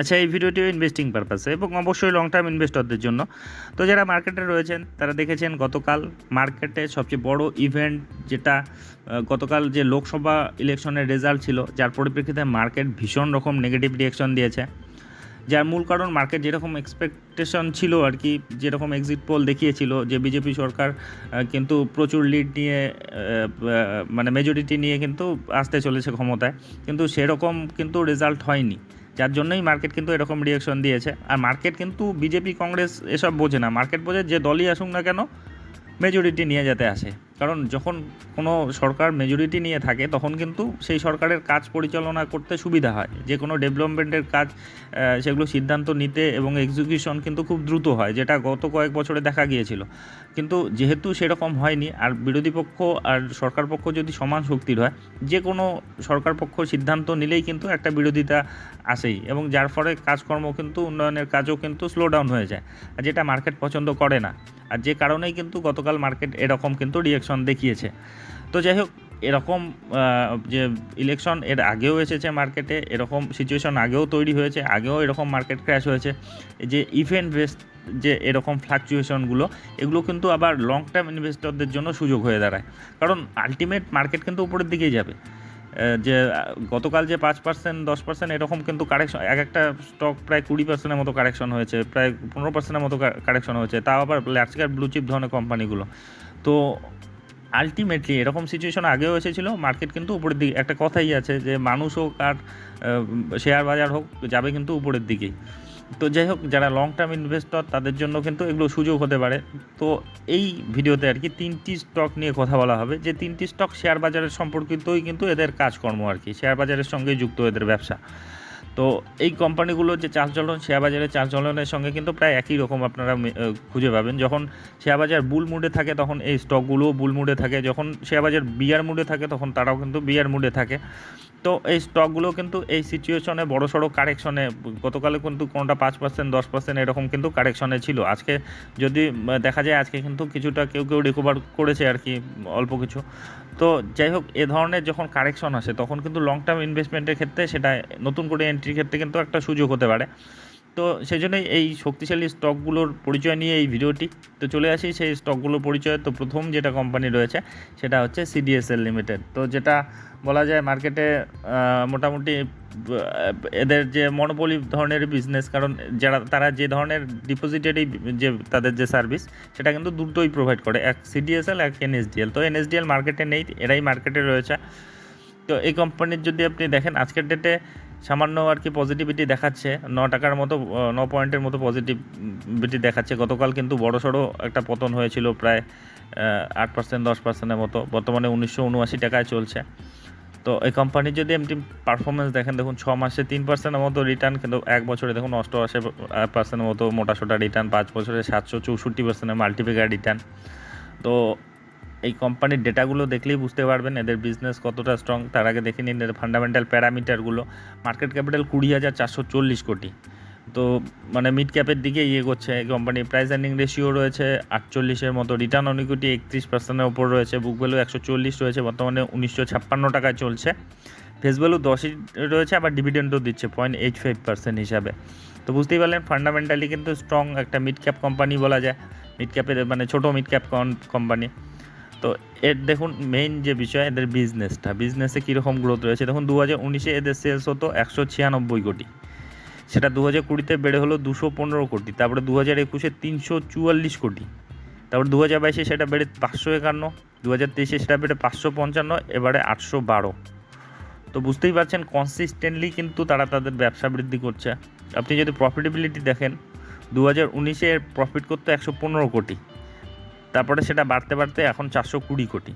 আচ্ছা এই ভিডিওটিও ইনভেস্টিং পারপাসে এবং অবশ্যই লং টার্ম ইনভেস্টরদের জন্য। তো যারা মার্কেটে রয়েছেন, তারা দেখেছেন গতকাল মার্কেটে সবচেয়ে বড় ইভেন্ট যেটা গতকাল যে লোকসভা ইলেকশনের রেজাল্ট ছিল, যার পরিপ্রেক্ষিতে মার্কেট ভীষণ রকম নেগেটিভ রিয়াকশন দিয়েছে। যার মূল কারণ মার্কেট যেরকম এক্সপেকটেশন ছিল আর কি, যেরকম এক্সিট পোল দেখিয়েছিল যে বিজেপি সরকার কিন্তু প্রচুর লিড নিয়ে মানে মেজরিটি নিয়ে কিন্তু আসতে চলেছে ক্ষমতায়, কিন্তু সেরকম কিন্তু রেজাল্ট হয়নি। যার জন্যই মার্কেট কিন্তু এরকম রিয়াকশন দিয়েছে। আর মার্কেট কিন্তু বিজেপি, কংগ্রেস এসব বোঝে না। মার্কেট বোঝে যে দলই আসুক না কেন মেজরিটি নিয়ে যেতে আসে। কারণ যখন কোনো সরকার মেজরিটি নিয়ে থাকে, তখন কিন্তু সেই সরকারের কাজ পরিচালনা করতে সুবিধা হয়। যে কোনো ডেভেলপমেন্টের কাজ সেগুলো সিদ্ধান্ত নিতে এবং এক্সিকিউশন কিন্তু খুব দ্রুত হয়, যেটা গত কয়েক বছরে দেখা গিয়েছিল। কিন্তু যেহেতু সেরকম হয়নি, আর বিরোধী পক্ষ আর সরকার পক্ষ যদি সমান শক্তির হয়, যে কোনো সরকার পক্ষ সিদ্ধান্ত নিলেই কিন্তু একটা বিরোধিতা আসেই এবং যার ফলে কাজকর্ম কিন্তু, উন্নয়নের কাজও কিন্তু স্লো ডাউন হয়ে যায়, আর যেটা মার্কেট পছন্দ করে না। আর যে কারণেই কিন্তু গতকাল মার্কেট এরকম কিন্তু রিয়াকশন দেখিয়েছে। তো যাই হোক, এরকম যে ইলেকশন এর আগেও এসেছে মার্কেটে এরকম সিচুয়েশন আগেও তৈরি হয়েছে, আগেও এরকম মার্কেট ক্র্যাশ হয়েছে। যে ইভেন্ট বেসড যে এরকম ফ্লাকচুয়েশনগুলো এগুলো কিন্তু আবার লং টার্ম ইনভেস্টরদের জন্য সুযোগ হয়ে দাঁড়ায়। কারণ আলটিমেট মার্কেট কিন্তু উপরের দিকেই যাবে। যে গতকাল যে পাঁচ পার্সেন্ট দশ পার্সেন্ট এরকম কিন্তু কারেকশন এক একটা স্টক প্রায় কুড়ি পার্সেন্টের মতো কারেকশন হয়েছে, প্রায় পনেরো পার্সেন্টের মতো কারেকশন হয়েছে। তাও আবার লার্জকার ব্লু চিপ ধরনের কোম্পানিগুলো তো আলটিমেটলি এরকম সিচুয়েশন আগেও এসেছিল মার্কেট কিন্তু উপরের দিকে, একটা কথাই আছে যে, মানুষ হোক আর শেয়ার বাজার হোক, যাবে কিন্তু উপরের দিকেই। তো যাই হোক, যারা লং টার্ম ইনভেস্টর তাদের জন্য কিন্তু এগুলো সুযোগ হতে পারে। তো এই ভিডিওতে আর কি তিনটি স্টক নিয়ে কথা বলা হবে। যে তিনটি স্টক শেয়ার বাজারের সম্পর্কিতই কিন্তু এদের কাজকর্ম আর কি শেয়ার বাজারের সঙ্গে যুক্ত এদের ব্যবসা। তো এই কোম্পানিগুলোর যে চালচলন শেয়ার বাজারের চালচলনের সঙ্গে কিন্তু প্রায় একই রকম আপনারা খুঁজে পাবেন। যখন শেয়ার বাজার বুল মুডে থাকে তখন এই স্টকগুলোও বুল মুডে থাকে। যখন শেয়ার বাজার বিয়ার মুডে থাকে তখন তারাও কিন্তু বিয়ার মুডে থাকে। তো এই স্টকগুলো কিন্তু এই সিচুয়েশনে বড় সড়ো কারেকশনে গতকালে কিন্তু কোনোটা পাঁচ পার্সেন্ট দশ পার্সেন্ট এরকম কিন্তু কারেকশনে ছিল। আজকে যদি দেখা যায় আজকে কিন্তু কিছুটা কেউ কেউ রিকভার করেছে আর কি, অল্প কিছু। তো যাই হোক, এ ধরনের যখন কারেকশন আসে, তখন কিন্তু লং টার্ম ইনভেস্টমেন্টের ক্ষেত্রে সেটা নতুন করে এন্ট্রির ক্ষেত্রে কিন্তু একটা সুযোগ হতে পারে। তো সেই জন্যই এই শক্তিশালী স্টকগুলোর পরিচয় নিয়ে এই ভিডিওটি। তো চলে আসি সেই স্টকগুলোর পরিচয়। তো প্রথম যেটা কোম্পানি রয়েছে, সেটা হচ্ছে সিডিএসএল লিমিটেড তো যেটা বলা যায় মার্কেটে মোটামুটি এদের যে মনোপলি ধরনের বিজনেস কারণ যারা, তারা যে ধরনের ডিপোজিটেরই যে, তাদের যে সার্ভিস সেটা কিন্তু দুটোই প্রোভাইড করে। এক সিডিএসএল এক এনএসডিএল তো এনএসডিএল মার্কেটে নেই, এরাই মার্কেটে রয়েছে। তো এই কোম্পানির যদি আপনি দেখেন, আজকের ডেটে সামান্য আর কি পজিটিভিটি দেখাচ্ছে, ন টাকার মতো ন পয়েন্টের মতো পজিটিভিটি দেখাচ্ছে। গতকাল কিন্তু বড় সড়ো একটা পতন হয়েছিল প্রায় আট পার্সেন্ট দশ পার্সেন্টের মতো। বর্তমানে উনিশশো উনআশি টাকায় চলছে। তো এই কোম্পানির যদি এমনি পারফরমেন্স দেখেন, দেখুন, ছ মাসে তিন পার্সেন্টের মতো রিটার্ন কিন্তু এক বছরে দেখুন, অষ্টআশি পার্সেন্টের মতো, মোটাসোটা রিটার্ন পাঁচ বছরে সাতশো চৌষট্টি পার্সেন্টের মাল্টিপ্লিকার রিটার্ন তো এই কোম্পানির ডেটাগুলো দেখলেই বুঝতে পারবেন, এদের বিজনেস কতটা স্ট্রং তার আগে দেখে নিন এর ফান্ডামেন্টাল প্যারামিটারগুলো মার্কেট ক্যাপিটাল কুড়ি হাজার চারশো চল্লিশ কোটি। তো মানে মিড ক্যাপের দিকে ইয়ে করছে, এই কোম্পানির প্রাইস আর্নিং রেশিও রয়েছে আটচল্লিশের মতো রিটার্ন অন একত্রিশ পার্সেন্টের ওপর রয়েছে বুক ভ্যালু একশো চল্লিশ রয়েছে, বর্তমানে উনিশশো ছাপ্পান্ন টাকায় চলছে। ফেস ভ্যালু দশই রয়েছে, আবার ডিভিডেন্ডও দিচ্ছে পয়েন্ট এইট ফাইভ পার্সেন্ট হিসাবে। তো বুঝতেই পারলেন ফান্ডামেন্টালি কিন্তু স্ট্রং একটা মিড ক্যাপ কোম্পানি বলা যায়। মিড ক্যাপের মানে ছোটো মিড ক্যাপ কোম্পানি তো এর দেখুন মেইন যে বিষয়, এদের বিজনেসটা বিজনেসে কীরকম গ্রোথ রয়েছে? দেখুন দু হাজার উনিশে এদের সেলস হতো একশো ছিয়ানব্বই কোটি। সেটা দু হাজার কুড়িতে বেড়ে হলো দুশো পনেরো কোটি। তারপরে দু হাজার একুশে তিনশো চুয়াল্লিশ কোটি। তারপর দু হাজার বাইশে সেটা বেড়ে পাঁচশো একান্ন। দু হাজার তেইশে সেটা বেড়ে পাঁচশো পঞ্চান্ন, এবারে আটশো বারো। তো বুঝতেই পারছেন কনসিস্টেন্টলি কিন্তু তারা তাদের ব্যবসা বৃদ্ধি করছে। আপনি যদি প্রফিটেবিলিটি দেখেন দু হাজার উনিশে প্রফিট করতো একশো পনেরো কোটি। তারপরে সেটা বাড়তে বাড়তে এখন চারশো কুড়ি কোটি।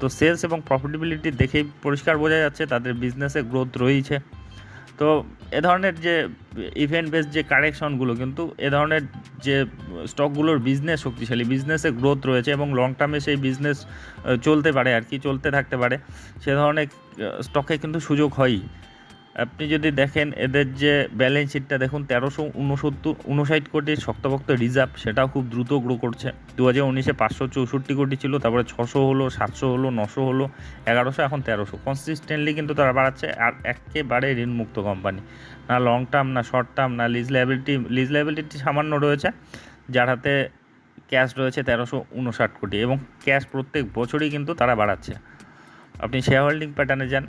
তো সেলস এবং প্রফিটেবিলিটি দেখেই পরিষ্কার বোঝা যাচ্ছে, তাদের বিজনেসে গ্রোথ রয়েছে। তো এ ধরনের যে ইভেন্ট বেস যে কারেকশনগুলো কিন্তু এ ধরনের যে স্টকগুলোর বিজনেস শক্তিশালী বিজনেসে গ্রোথ রয়েছে এবং লং টার্মে সেই বিজনেস চলতে পারে আর কি, চলতে থাকতে পারে। সে ধরনের স্টকে কিন্তু সুযোগ হয়ই। আপনি যদি দেখেন এদের যে ব্যালেন্স শিটটা দেখুন তেরোশো উনসত্তর, উনষাট কোটি শক্তভক্ত রিজার্ভ সেটাও খুব দ্রুত গ্রো করছে। দু হাজার উনিশে পাঁচশো চৌষট্টি কোটি ছিল, তারপরে ছশো হলো, সাতশো হলো, নশো হলো, এগারোশো, এখন তেরোশো। কনসিস্টেন্টলি কিন্তু তারা বাড়াচ্ছে, আর একেবারে ঋণমুক্ত কোম্পানি না লং টার্ম না শর্ট টার্ম না লিজ লাইবিলিটি লিজ লাইবিলিটি সামান্য রয়েছে, যার হাতে ক্যাশ রয়েছে তেরোশো উনষাট কোটি, এবং ক্যাশ প্রত্যেক বছরই কিন্তু তারা বাড়াচ্ছে। আপনি শেয়ার হোল্ডিং প্যাটার্নে যান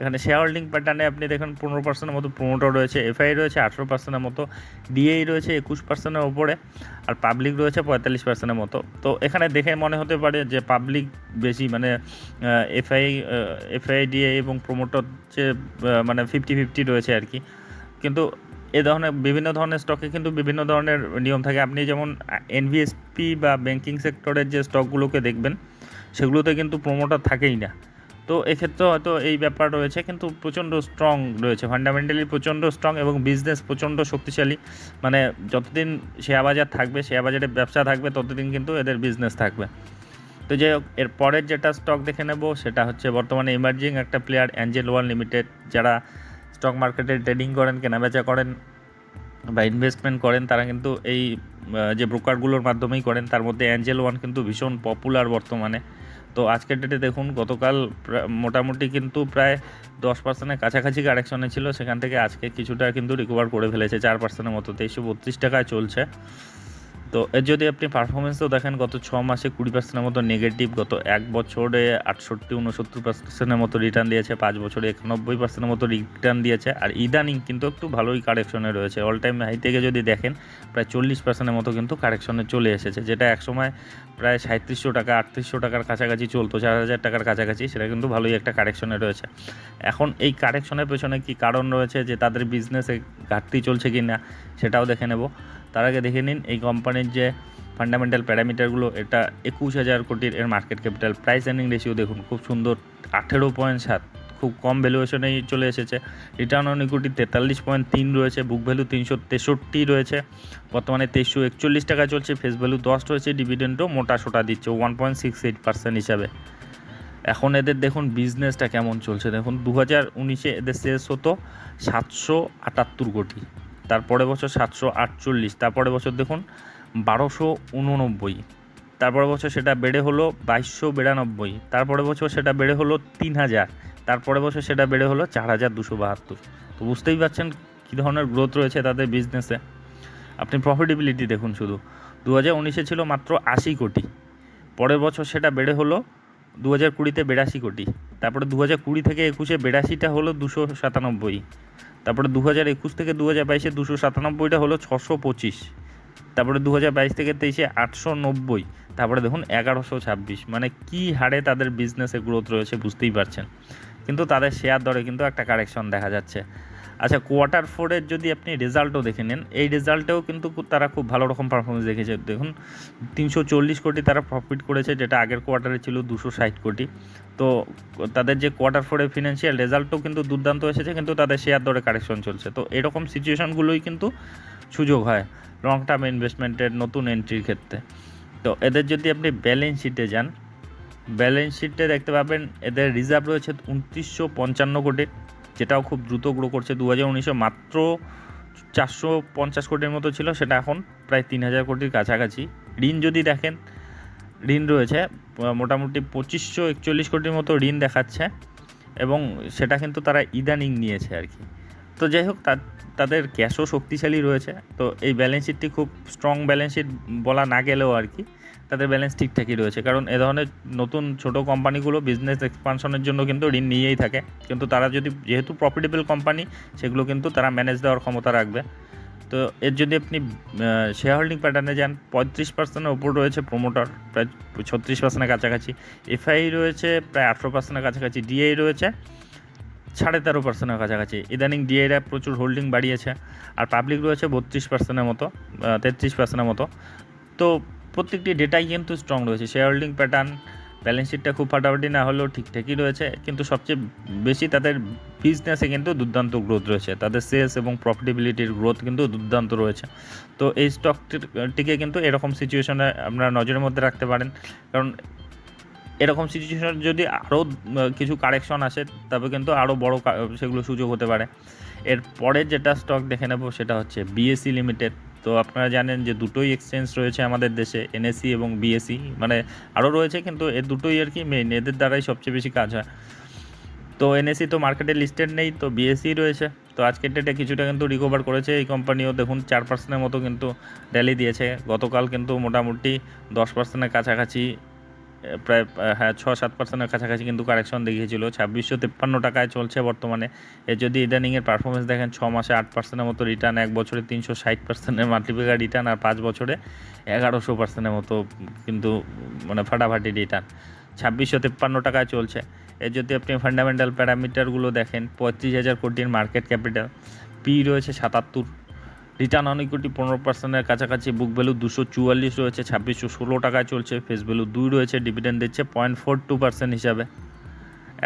এখানে শেয়ার হোল্ডিং প্যাটার্নে আপনি দেখেন পনেরো পার্সেন্টের মতো প্রোমোটার রয়েছে এফআই রয়েছে, আঠেরো পার্সেন্টের মতো ডিএই রয়েছে, একুশ পার্সেন্টের ওপরে, আর পাবলিক রয়েছে পঁয়তাল্লিশ পার্সেন্টের মতো। তো এখানে দেখে মনে হতে পারে যে পাবলিক বেশি মানে এফআই এফআই ডিএ এবং প্রোমোটার যে মানে ফিফটি ফিফটি রয়েছে আর কি। কিন্তু এ ধরনের, বিভিন্ন ধরনের স্টকে কিন্তু বিভিন্ন ধরনের নিয়ম থাকে। আপনি যেমন এনভিএসপি বা ব্যাংকিং সেক্টরের যে স্টকগুলোকে দেখবেন, সেগুলোতে কিন্তু প্রোমোটার থাকেই না। তো এক্ষেত্রে হয়তো এই ব্যাপার রয়েছে, কিন্তু প্রচণ্ড স্ট্রং রয়েছে। ফান্ডামেন্টালি প্রচণ্ড স্ট্রং এবং বিজনেস প্রচণ্ড শক্তিশালী। মানে যতদিন শেয়ার বাজার থাকবে শেয়ার বাজারে ব্যবসা থাকবে, ততদিন কিন্তু এদের বিজনেস থাকবে। তো যাই হোক, এর পরের যেটা স্টক দেখে নেব, সেটা হচ্ছে বর্তমানে ইমার্জিং একটা প্লেয়ার অ্যাঞ্জেল ওয়ান লিমিটেড যারা স্টক মার্কেটে ট্রেডিং করেন, কেনাবেচা করেন বা ইনভেস্টমেন্ট করেন, তারা কিন্তু এই যে ব্রোকারগুলোর মাধ্যমেই করেন, তার মধ্যে অ্যাঞ্জেল ওয়ান কিন্তু ভীষণ পপুলার বর্তমানে। তো আজকের ডেটে দেখুন, গতকাল মোটামুটি কিন্তু প্রায় দশ পার্সেন্টের কাছাকাছি কারেকশনে ছিল। সেখান থেকে আজকে কিছুটা কিন্তু রিকভার করে ফেলেছে, চার পার্সেন্টের মতো। তেইশশো বত্রিশ টাকায় চলছে। তো যদি আপনি পারফরমেন্সও দেখেন, গত ছ মাসে কুড়ি পার্সেন্টের মতো নেগেটিভ গত এক বছরে আটষট্টি, উনসত্তর পার্সেন্টের মতো রিটার্ন দিয়েছে, পাঁচ বছরে একানব্বই পার্সেন্টের মতো রিটার্ন দিয়েছে। আর ইদানিং কিন্তু একটু ভালোই কারেকশনে রয়েছে। অল টাইম হাই থেকে যদি দেখেন, প্রায় চল্লিশ পার্সেন্টের মতো কিন্তু কারেকশনে চলে এসেছে, যেটা একসময় প্রায় সাঁত্রিশশো টাকা, আটত্রিশশো টাকার কাছাকাছি চলতো, চার হাজার টাকার কাছাকাছি, সেটা কিন্তু ভালোই একটা কারেকশনে রয়েছে। এখন এই কারেকশনের পেছনে কি কারণ রয়েছে, যে তাদের বিজনেসে ঘাটতি চলছে কি না সেটাও দেখে নেব। তার আগে দেখে নিন, এই কোম্পানির যে ফান্ডামেন্টাল প্যারামিটারগুলো এটা একুশ হাজার কোটির এর market capital price earning ratio দেখুন, খুব সুন্দর, আঠেরো পয়েন্ট সাত, খুব কম ভ্যালুয়েশনেই চলে এসেছে। রিটার্ন অন ইকুইটি তেতাল্লিশ পয়েন্ট তিন রয়েছে বুক ভ্যালু তিনশো তেষট্টি রয়েছে, বর্তমানে তেইশশো একচল্লিশ টাকা চলছে ফেস ভ্যালু দশ রয়েছে ডিভিডেন্ডও মোটা সোটা দিচ্ছে one point six eight percent হিসাবে। এখন এদের দেখুন বিজনেসটা কেমন চলছে, দেখুন দু হাজার উনিশে এদের শেষ হতো সাতশো আটাত্তর কোটি। তারপরে বছর সাতশো আটচল্লিশ তারপরে বছর দেখুন বারোশো উননব্বই তারপরে বছর সেটা বেড়ে হলো বাইশশো বিরানব্বই তারপরে বছর সেটা বেড়ে হলো তিন হাজার তারপরে বছর সেটা বেড়ে হলো চার হাজার দুশো বাহাত্তর। তো বুঝতেই পারছেন কী ধরনের গ্রোথ রয়েছে তাদের বিজনেসে আপনি প্রফিটেবিলিটি দেখুন শুধু। দু হাজার উনিশে ছিল মাত্র আশি কোটি, পরের বছর সেটা বেড়ে হলো দু হাজার কুড়িতে বিরাশি কোটি, তারপরে দু হাজার কুড়ি থেকে একুশে বিরাশিটা হলো দুশো সাতানব্বই। তারপরে দু হাজার একুশ থেকে দু হাজার বাইশে দুশো সাতানব্বইটা হলো ছশো পঁচিশ। তারপরে দু হাজার বাইশ থেকে তেইশে আটশো নব্বই। তারপরে দেখুন এগারোশো ছাব্বিশ। মানে কি হারে তাদের বিজনেসে গ্রোথ রয়েছে বুঝতেই পারছেন। কিন্তু তাদের শেয়ার দরে কিন্তু একটা কারেকশন দেখা যাচ্ছে। আচ্ছা কোয়ার্টার ফোরের যদি আপনি রেজাল্টও দেখে নেন, এই রেজাল্টেও কিন্তু তারা খুব ভালো রকম পারফরমেন্স দেখেছে। দেখুন, তিনশো চল্লিশ কোটি তারা প্রফিট করেছে, যেটা আগের কোয়ার্টারে ছিল দুশো ষাট কোটি। তো, তাদের যে কোয়ার্টার ফোরের ফিনান্সিয়াল রেজাল্টও কিন্তু দুর্দান্ত এসেছে, কিন্তু তাদের শেয়ার দরে কারেকশন চলছে। তো, এরকম সিচুয়েশনগুলোই কিন্তু সুযোগ হয় লং টার্ম ইনভেস্টমেন্টের নতুন এন্ট্রির ক্ষেত্রে। তো, এদের যদি আপনি ব্যালেন্স শিটে যান ব্যালেন্স শিটে দেখতে পাবেন, এদের রিজার্ভ রয়েছে উনত্রিশশো পঞ্চান্ন কোটি। যেটাও খুব দ্রুত গ্রো করছে। দু হাজার মাত্র চারশো পঞ্চাশ কোটির মতো ছিল, সেটা এখন প্রায় তিন হাজার কোটির কাছাকাছি। ঋণ যদি দেখেন, ঋণ রয়েছে মোটামুটি পঁচিশশো একচল্লিশ কোটির মতো ঋণ দেখাচ্ছে এবং সেটা কিন্তু তারা ইদানিং নিয়েছে আর কি। তো যাই হোক তা- তাদের ক্যাশও শক্তিশালী রয়েছে, তো এই ব্যালেন্স শিটটি খুব স্ট্রং ব্যালেন্স শিট বলা না গেলেও আর কি, তাদের ব্যালেন্স ঠিকঠাকই রয়েছে। কারণ এ ধরনের নতুন ছোট কোম্পানিগুলো বিজনেস এক্সপানশনের জন্য কিন্তু ঋণ নিয়েই থাকে, কিন্তু তারা যদি যেহেতু প্রফিটেবল কোম্পানি সেগুলো কিন্তু তারা ম্যানেজ দেওয়ার ক্ষমতা রাখবে। তো এর যদি আপনি শেয়ার হোল্ডিং প্যাটার্নে যান, পঁয়ত্রিশ পার্সেন্টের ওপর রয়েছে প্রোমোটার প্রায় ছত্রিশ পার্সেন্টের কাছাকাছি। এফআই রয়েছে প্রায় আঠেরো পার্সেন্টের কাছাকাছি। ডিআই রয়েছে সাড়ে তেরো পার্সেন্টের কাছাকাছি। ইদানিং ডিআইরা প্রচুর হোল্ডিং বাড়িয়েছে, আর পাবলিক রয়েছে বত্রিশ পার্সেন্টের মতো তেত্রিশ পার্সেন্টের মতো। তো প্রত্যেকটি ডেটাই কিন্তু স্ট্রং রয়েছে। শেয়ার হোল্ডিং প্যাটার্ন ব্যালেন্স শিটটা খুব ফাটাফাটি না হলেও ঠিকঠাকই রয়েছে, কিন্তু সবচেয়ে বেশি তাদের বিজনেসে কিন্তু দুর্দান্ত গ্রোথ রয়েছে। তাদের সেলস এবং প্রফিটেবিলিটির গ্রোথ কিন্তু দুর্দান্ত রয়েছে। তো এই স্টকটিকে কিন্তু এরকম সিচুয়েশনে আপনারা নজরের মধ্যে রাখতে পারেন। কারণ এরকম সিচুয়েশন যদি আরও কিছু কারেকশন আসে তবে কিন্তু আরও বড় সেগুলো সুযোগ হতে পারে। এর পরে যেটা স্টক দেখে নেব সেটা হচ্ছে বিএসসি লিমিটেড তো আপনারা জানেন যে দুটোই এক্সচেঞ্জ রয়েছে আমাদের দেশে এনএসসি এবং বিএসসি মানে আরও রয়েছে কিন্তু এর দুটোই আর কি মেইন এদের দ্বারাই সবচেয়ে বেশি কাজ হয়। তো এনএসি তো মার্কেটে লিস্টেড নেই তো বিএসসি রয়েছে। তো আজকের ডেটে কিছুটা কিন্তু রিকভার করেছে। এই কোম্পানিও দেখুন চার পার্সেন্টের মতো কিন্তু র্যালি দিয়েছে। গতকাল কিন্তু মোটামুটি দশ পার্সেন্টের কাছাকাছি এ, প্রায় হ্যাঁ ছ সাত পার্সেন্টের কাছাকাছি কিন্তু কারেকশন দেখিয়েছিল। ছাব্বিশশো তেপ্পান্ন টাকায় চলছে বর্তমানে। এর যদি ইদানিংয়ের পারফরমেন্স দেখেন, ছ মাসে আট পার্সেন্টের মতো রিটার্ন এক বছরে তিনশো ষাট পার্সেন্টের মাল্টিপ্লিকার রিটার্ন আর পাঁচ বছরে এগারোশো পার্সেন্টের মতো কিন্তু মানে ফাটাফাটি রিটার্ন ছাব্বিশশো তেপ্পান্ন টাকায় চলছে। এর যদি আপনি ফান্ডামেন্টাল প্যারামিটারগুলো দেখেন, পঁয়ত্রিশ হাজার কোটির মার্কেট ক্যাপিটাল পি রয়েছে সাতাত্তর রিটার্ন অন ইকুইটি পনেরো পার্সেন্টের কাছাকাছি বুক ভ্যালু দুশো চুয়াল্লিশ রয়েছে, ছাব্বিশশো ষোলো টাকায় চলছে ফেস ভ্যালু দুই রয়েছে ডিভিডেন্ড দিচ্ছে পয়েন্ট ফোর টু পার্সেন্ট হিসাবে।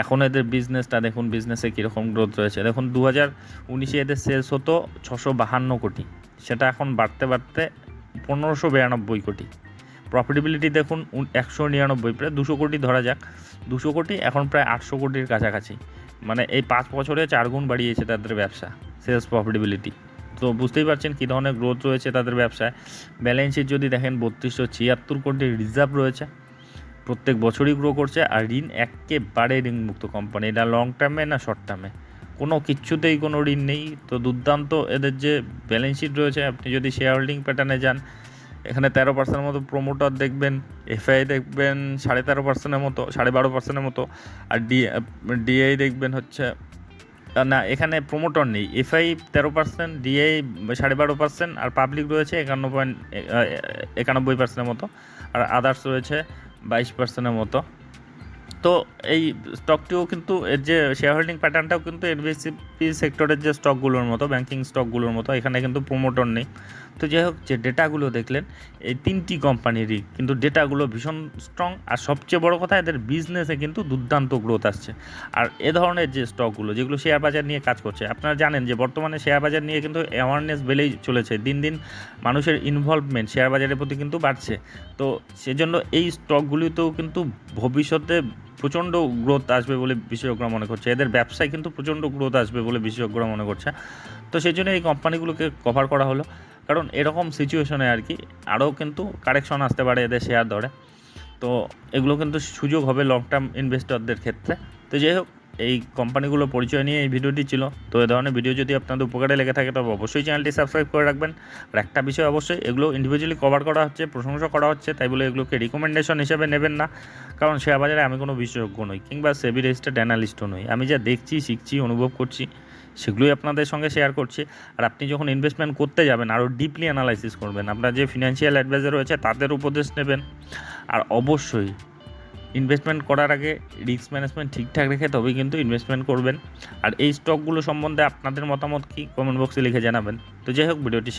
এখন এদের বিজনেসটা দেখুন বিজনেসে কীরকম গ্রোথ রয়েছে। দেখুন দু হাজার উনিশে এদের সেলস হতো ছশো বাহান্ন কোটি। সেটা এখন বাড়তে বাড়তে পনেরোশো বিরানব্বই কোটি। প্রফিটেবিলিটি দেখুন একশো নিরানব্বই, প্রায় দুশো কোটি ধরা যাক। দুশো কোটি এখন প্রায় আটশো কোটির কাছাকাছি। মানে এই পাঁচ বছরে চার গুণ বাড়িয়েছে তাদের ব্যবসা সেলস প্রফিটেবিলিটি তো বুঝতেই পারছেন কী ধরনের গ্রোথ রয়েছে তাদের ব্যবসায়। ব্যালেন্স শিট যদি দেখেন, বত্রিশশো ছিয়াত্তর কোটি রিজার্ভ রয়েছে। প্রত্যেক বছরই গ্রো করছে, আর ঋণ একেবারে ঋণমুক্ত কোম্পানি এটা লং টার্মে না শর্ট টার্মে কোনো কিচ্ছুতেই কোনো ঋণ নেই। তো দুর্দান্ত এদের যে ব্যালেন্স শিট রয়েছে, আপনি যদি শেয়ার হোল্ডিং প্যাটার্নে যান, এখানে তেরো পার্সেন্টের মতো প্রোমোটার দেখবেন এফআই দেখবেন, সাড়ে তেরো পার্সেন্টের মতো, সাড়ে বারো পার্সেন্টের মতো। আর ডি ডিআই দেখবেন হচ্ছে না, এখানে প্রোমোটর নেই। এফআই তেরো পার্সেন্ট ডিআই সাড়ে বারো পার্সেন্ট আর পাবলিক রয়েছে একান্ন পয়েন্ট একানব্বই পার্সেন্টের মতো, আর আদার্স রয়েছে বাইশ পার্সেন্টের মতো। তো এই স্টকটিও কিন্তু এর যে শেয়ার হোল্ডিং প্যাটার্নটাও কিন্তু এনবিএসিপি সেক্টরের যে স্টকগুলোর মতো ব্যাঙ্কিং স্টকগুলোর মতো, এখানে কিন্তু প্রোমোটর নেই। তো যাই হোক, যে ডেটাগুলো দেখলেন, এই তিনটি কোম্পানিরই কিন্তু ডেটাগুলো ভীষণ স্ট্রং আর সবচেয়ে বড় কথা, এদের বিজনেসে কিন্তু দুর্দান্ত গ্রোথ আসছে। আর এ ধরনের যে স্টকগুলো যেগুলো শেয়ার বাজার নিয়ে কাজ করছে, আপনারা জানেন যে বর্তমানে শেয়ার বাজার নিয়ে কিন্তু অ্যাওয়ারনেস বেড়েই চলেছে। দিন দিন মানুষের ইনভলভমেন্ট শেয়ার বাজারের প্রতি কিন্তু বাড়ছে। তো সেজন্য এই স্টকগুলিতেও কিন্তু ভবিষ্যতে প্রচণ্ড গ্রোথ আসবে বলে বিশেষজ্ঞরা মনে করছে। এদের ব্যবসায় কিন্তু প্রচণ্ড গ্রোথ আসবে বলে বিশেষজ্ঞরা মনে করছে। তো সেই জন্য এই কোম্পানিগুলোকে কভার করা হলো। কারণ এরকম সিচুয়েশনে আর কি আরও কিন্তু কারেকশন আসতে পারে এদের শেয়ার দরে। তো এগুলো কিন্তু সুযোগ হবে লং টার্ম ইনভেস্টরদের ক্ষেত্রে। তো যাই হোক, এই কোম্পানিগুলো পরিচয় নিয়ে এই ভিডিওটি ছিল। তো এ ধরনের ভিডিও যদি আপনাদের উপকারে লেগে থাকে, তবে অবশ্যই চ্যানেলটি সাবস্ক্রাইব করে রাখবেন। আর একটা বিষয় অবশ্যই, এগুলো ইন্ডিভিজুয়ালি কভার করা হচ্ছে, প্রশংসা করা হচ্ছে, তাই বলে এগুলোকে রিকমেন্ডেশন হিসেবে নেবেন না। কারণ শেয়ার বাজারে আমি কোনো বিশেষজ্ঞ নই, কিংবা সেবি রেজিস্টার্ড অ্যানালিস্টও নই। আমি যা দেখছি, শিখছি, অনুভব করছি সেগুলোই আপনাদের সঙ্গে শেয়ার করছি। আর আপনি যখন ইনভেস্টমেন্ট করতে যাবেন আরও ডিপলি অ্যানালাইসিস করবেন, আপনার যে ফিনান্সিয়াল অ্যাডভাইজার রয়েছে, তাদের উপদেশ নেবেন। আর অবশ্যই ইনভেস্টমেন্ট করার আগে রিস্ক ম্যানেজমেন্ট ঠিকঠাক রেখে তবেই কিন্তু ইনভেস্টমেন্ট করবেন। আর এই স্টকগুলো সম্বন্ধে আপনাদের মতামত কি? কমেন্ট বক্সে লিখে জানাবেন। তো যাই হোক, ভিডিওটি শেষ।